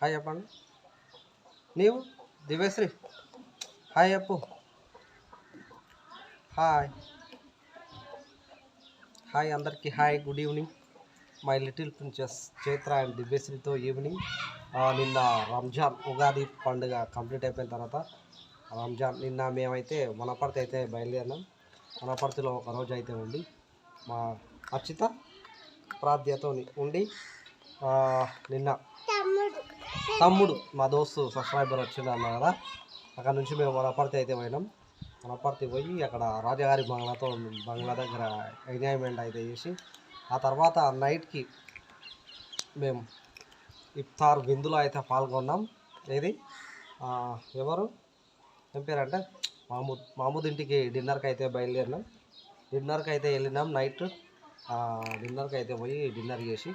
Hi చెప్పండి. నీవు? Divyasri. Hi చెప్పు. హాయ్. హాయ్ అందరికీ. Hi good evening. My little princess Chaitra and దివ్యశ్రీతో evening. నిన్న రంజాన్ ఉగాది పండుగ కంప్లీట్ అయిపోయిన తర్వాత రంజాన్ నిన్న మేమైతే వనపర్తి అయితే బయలుదేరినాం. వనపర్తిలో ఒక రోజు అయితే ఉండి మా అర్చిత ప్రాధ్యతో ఉండి నిన్న తమ్ముడు మా దోస్తు సబ్స్క్రైబర్ వచ్చిండు అన్న కదా. అక్కడ నుంచి మేము వనపర్తి అయితే పోయినాం. వనపర్తి పోయి అక్కడ రాజగారి బంగ్లాతో బంగ్లా దగ్గర ఎంజాయ్మెంట్ అయితే చేసి ఆ తర్వాత నైట్కి మేము ఇఫ్తార్ విందులో అయితే పాల్గొన్నాం. ఏది? ఎవరు? ఏం పేరంటే? మామూద్ మామూద్ ఇంటికి డిన్నర్కి అయితే బయలుదేరినాం. డిన్నర్కి అయితే వెళ్ళినాం నైట్ డిన్నర్కి అయితే పోయి డిన్నర్ చేసి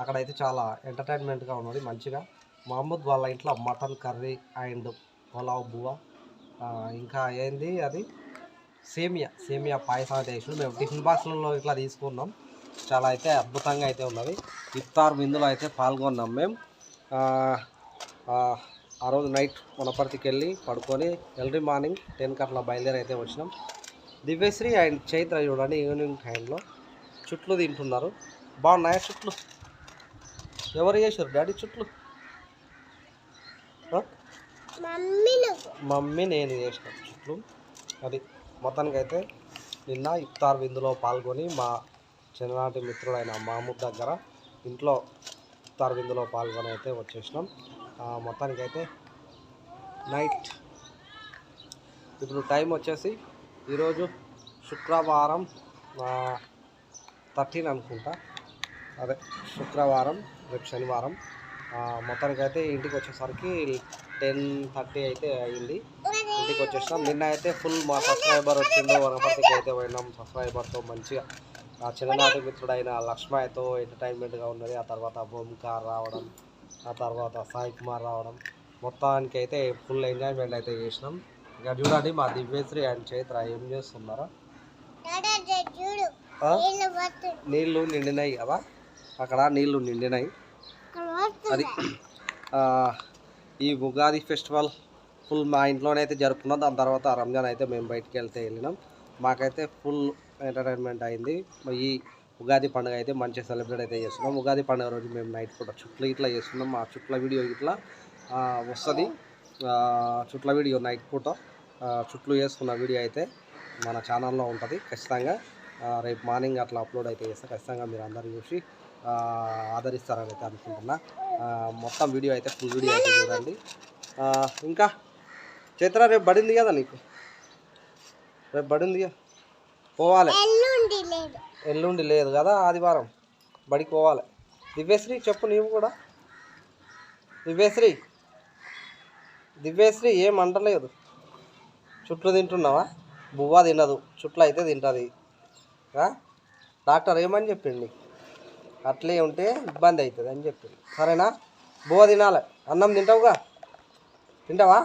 అక్కడైతే చాలా ఎంటర్టైన్మెంట్గా ఉన్నది మంచిగా. మహమ్మద్ వాళ్ళ ఇంట్లో మటన్ కర్రీ అండ్ పులావ్ బువ్వ. ఇంకా ఏంది అది? సేమియా సేమియా పాయసం అయితే వేసి మేము టిఫిన్ బాక్స్లలో ఇట్లా తీసుకున్నాం. చాలా అయితే అద్భుతంగా అయితే ఉన్నది. ఇఫ్తార్ విందులో అయితే పాల్గొన్నాం మేము. ఆ, రోజు నైట్ వనపర్తికి వెళ్ళి పడుకొని ఎర్లీ మార్నింగ్ టెన్కి అట్లా బయలుదేరి అయితే వచ్చినాం. దివ్యశ్రీ అండ్ చైత్ర చూడండి ఈవినింగ్ టైంలో చుట్లు తింటున్నారు. బాగున్నాయా చుట్లు? ఎవరు చేశారు? డాడీ చుట్లు? మమ్మీ నేను చేసిన చుట్లు. అది మొత్తానికైతే నిన్న ఇఫ్తార్ విందులో పాల్గొని మా చిన్ననాటి మిత్రుడైన మామూద్ దగ్గర ఇంట్లో ఇఫ్తార్ విందులో పాల్గొని అయితే వచ్చేసినాం. ఆ, మొత్తానికైతే నైట్ ఇప్పుడు టైం వచ్చేసి ఈరోజు శుక్రవారం థర్టీన్ అనుకుంటా. అదే శుక్రవారం రేపు శనివారం. ఆ, మొత్తానికైతే ఇంటికి వచ్చేసరికి టెన్ థర్టీ అయితే అయింది. ఇంటికి వచ్చేసినాం నిన్న అయితే ఫుల్ మా సబ్స్క్రైబర్ వచ్చిండు. వనపర్తికి అయితే పోయినాం. సబ్స్క్రైబర్తో మంచిగా ఆ చిన్ననాటి మిత్రుడైన లక్ష్మయ్యతో ఎంటర్టైన్మెంట్గా ఉన్నది. ఆ తర్వాత భూమికార్ రావడం ఆ తర్వాత సాయి కుమార్ రావడం. మొత్తానికి అయితే ఫుల్ ఎంజాయ్మెంట్ అయితే చేసినాం. ఇక చూడండి మా దివ్యశ్రీ అండ్ చైత్ర ఏం చేస్తున్నారా? నీళ్ళు నిండినాయి కదా? అక్కడ నీళ్ళు నిండినాయి. అది ఈ ఉగాది ఫెస్టివల్ ఫుల్ మా ఇంట్లోనే అయితే జరుపుకున్నాం. దాని తర్వాత రంజాన్ అయితే మేము బయటికి వెళ్తే వెళ్ళినాం. మాకైతే ఫుల్ ఎంటర్టైన్మెంట్ అయింది. ఈ ఉగాది పండుగ అయితే మంచిగా సెలబ్రేట్ అయితే చేస్తున్నాం. ఉగాది పండుగ రోజు మేము నైట్ పూట చుట్లు ఇట్లా చేస్తున్నాం. ఆ చుట్ల వీడియో ఇట్లా వస్తుంది. చుట్ల వీడియో నైట్ పూట చుట్లు చేసుకున్న వీడియో అయితే మన ఛానల్లో ఉంటుంది ఖచ్చితంగా. రేపు మార్నింగ్ అట్లా అప్లోడ్ అయితే చేస్తాం. ఖచ్చితంగా మీరు అందరూ చూసి ఆదరిస్తారని అయితే అనుకుంటున్నా మొత్తం వీడియో అయితే ఫుల్ వీడియో అయితే చూడండి. ఇంకా చైత్ర రేపు పడింది కదా నీకు? రేపు పడింది పోవాలి. ఎల్లుండి లేదు. కదా ఆదివారం. బడికి పోవాలి. దివ్యశ్రీ చెప్పు నీవు కూడా. దివ్యశ్రీ. దివ్యశ్రీ ఏం అంటలేదు. చుట్లు తింటున్నావా? బువ్వ తినదు. చుట్లు అయితే తింటుంది? డాక్టర్ ఏమని చెప్పిండు నీకు? అట్లే ఉంటే ఇబ్బంది అవుతుంది అని చెప్పిండు సరేనా? బువ్వ తినాలి. అన్నం తింటావుగా? తింటావా?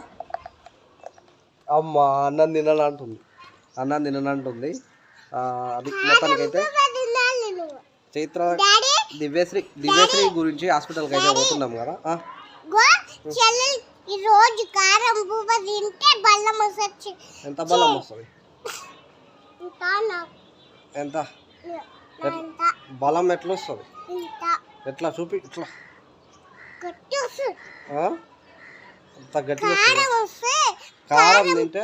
అమ్మా అన్నం తినను అంటుంది. అన్నం తినను అంటుంది. ఆ, అది మొత్తానికైతే చైత్ర దివ్యశ్రీ దివ్యశ్రీ గురించి హాస్పిటల్కి అయితే పోతున్నాం కదా? రోజు కారం బువ్వ తింటే బల్లం వసొచ్చు ఎంత బలం వస్తుంది? ఎంత? బలం ఎట్లా వస్తుంది ఎట్లా చూపి ఇట్లా? అంత గట్టిగా కారం తింటే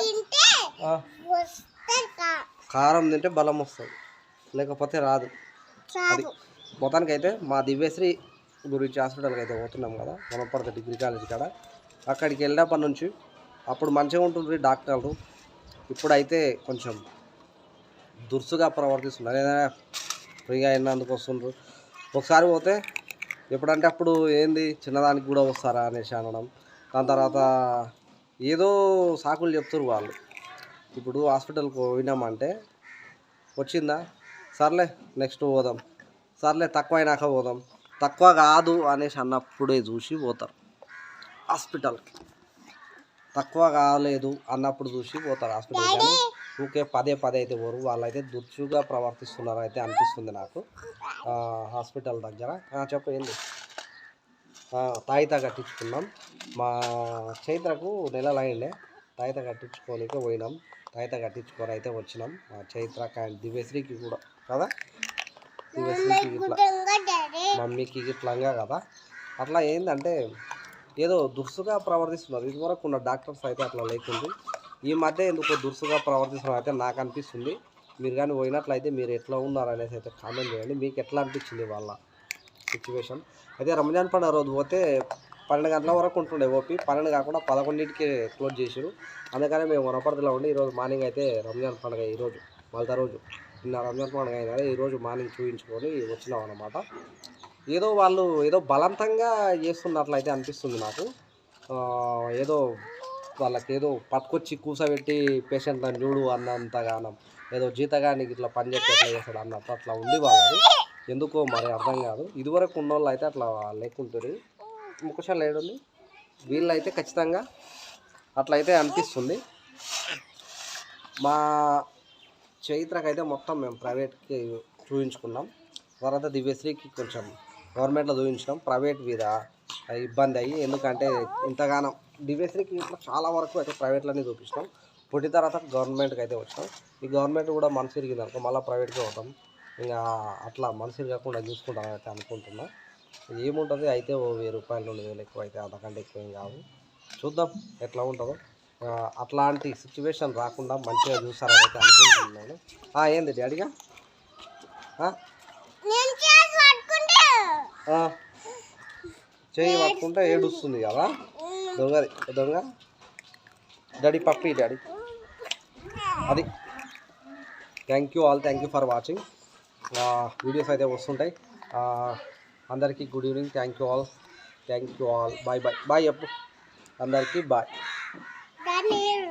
కారం తింటే బలం వస్తుంది. లేకపోతే రాదు. అది మొత్తానికి అయితే మా దివ్యశ్రీ గురించి హాస్పిటల్కి అయితే పోతున్నాం కదా వనపర్తి డిగ్రీ కాలేజ్ కాడ. అక్కడికి వెళ్ళినప్పటి నుంచి అప్పుడు మంచిగా ఉంటుంది డాక్టర్లు. ఇప్పుడైతే కొంచెం దురుసుగా ప్రవర్తిస్తున్నారు. ఏదైనా ఫ్రీగా అయినందుకు వస్తుండ్రు. ఒకసారి పోతే ఎప్పుడంటే అప్పుడు ఏంది చిన్నదానికి కూడా వస్తారా అనేసి అనడం. దాని తర్వాత ఏదో సాకులు చెప్తారు వాళ్ళు. ఇప్పుడు హాస్పిటల్కి పోయినామంటే వచ్చిందా? సర్లే నెక్స్ట్ పోదాం. సర్లే తక్కువ అయినాక పోదాం. తక్కువ కాదు అనేసి అన్నప్పుడే చూసి పోతారు. హాస్పిటల్కి. తక్కువ కాలేదు అన్నప్పుడు చూసి పోతారు హాస్పిటల్ కానీ ఊకే పదే పదే అయితే పోరు. వాళ్ళైతే దుర్చుగా ప్రవర్తిస్తున్నారు అయితే అనిపిస్తుంది నాకు. హాస్పిటల్ దగ్గర. చెప్పు ఏంది? తాయితా కట్టించుకున్నాం. మా చైత్రకు నెలలు అయిండే. తాయితా కట్టించుకోనికే పోయినాం. తాయితా కట్టించుకొని అయితే వచ్చినాం. మా చైత్రకి అండ్ దివ్యశ్రీకి కూడా కదా? దివ్యశ్రీకి ఇట్లా మమ్మీకి ఇట్లంగా కదా? అట్లా ఏంటంటే ఏదో దురుసుగా ప్రవర్తిస్తున్నారు. ఇదివరకు ఉన్న డాక్టర్స్ అయితే అట్లా లేకుంది ఈ మధ్య ఎందుకు దురుసుగా ప్రవర్తించడం అయితే నాకు అనిపిస్తుంది. మీరు కానీ పోయినట్లయితే మీరు ఎట్లా ఉన్నారు అనేసి అయితే కామెంట్ చేయండి. మీకు ఎట్లా అనిపించింది వాళ్ళ సిచ్యువేషన్ అయితే రంజాన్ పండుగ రోజు పోతే పన్నెండు గంటల వరకు ఉంటుండే ఓపి. పన్నెండు కాకుండా పదకొండింటికి క్లోజ్ చేసారు అందుకనే మేము వనపర్తిలో ఉండి ఈరోజు మార్నింగ్ అయితే రంజాన్ పండుగ ఈరోజు మళ్ళీ రోజు నిన్న రంజాన్ పండుగ అయినా ఈరోజు మార్నింగ్ చూపించుకొని వచ్చినాం అనమాట ఏదో వాళ్ళు ఏదో బలవంతంగా చేస్తున్నట్లయితే అనిపిస్తుంది నాకు. ఏదో వాళ్ళకి ఏదో పట్టుకొచ్చి కూసబెట్టి పేషెంట్లను చూడు అన్నంతగానం ఏదో జీతగానికి ఇట్లా పని చేస్తే ఎట్లా చేస్తాడు అన్నట్టు అట్లా ఉంది వాళ్ళది. ఎందుకో మరి అర్థం కాదు. ఇదివరకు ఉన్న వాళ్ళు అయితే అట్లా లేకుంటుంది ముఖశాల ఏడుంది? వీళ్ళు అయితే ఖచ్చితంగా అట్లయితే అనిపిస్తుంది. మా చైత్రకైతే మొత్తం మేము ప్రైవేట్కి చూపించుకున్నాం తర్వాత దివ్యశ్రీకి కొంచెం గవర్నమెంట్లో చూపించినాం ప్రైవేట్ మీద ఇబ్బంది అయ్యి ఎందుకంటే ఇంతగానం దివ్యశ్రీకి ఇట్లా చాలా వరకు అయితే ప్రైవేట్లోనే చూపించినాం పుట్టిన తర్వాత గవర్నమెంట్కి అయితే వచ్చినాం ఈ గవర్నమెంట్ కూడా మనసు తిరిగింది అనుకో మళ్ళీ ప్రైవేట్కే పోతాం. ఇంకా అట్లా మనసు కాకుండా చూసుకుంటాం అయితే అనుకుంటున్నా. ఏముంటుంది? అయితే ఓ వెయ్యి రూపాయలు రెండు వేలు ఎక్కువ అయితే అంతకంటే ఎక్కువ ఏం కావు చూద్దాం ఎట్లా ఉంటుందో. అట్లాంటి సిచ్యువేషన్ రాకుండా మంచిగా చూస్తారని అయితే అనుకుంటున్నాను. ఏంది డాడీగా చేయి పట్టుకుంటే ఏడుస్తుంది కదా? దొంగది దొంగ. Daddy puppy daddy. అది. Thank you all thank you for watching videos అయితే వస్తుంటాయి. అందరికీ good evening thank you all thank you all bye bye bye చెప్పు అందరికీ బాయ్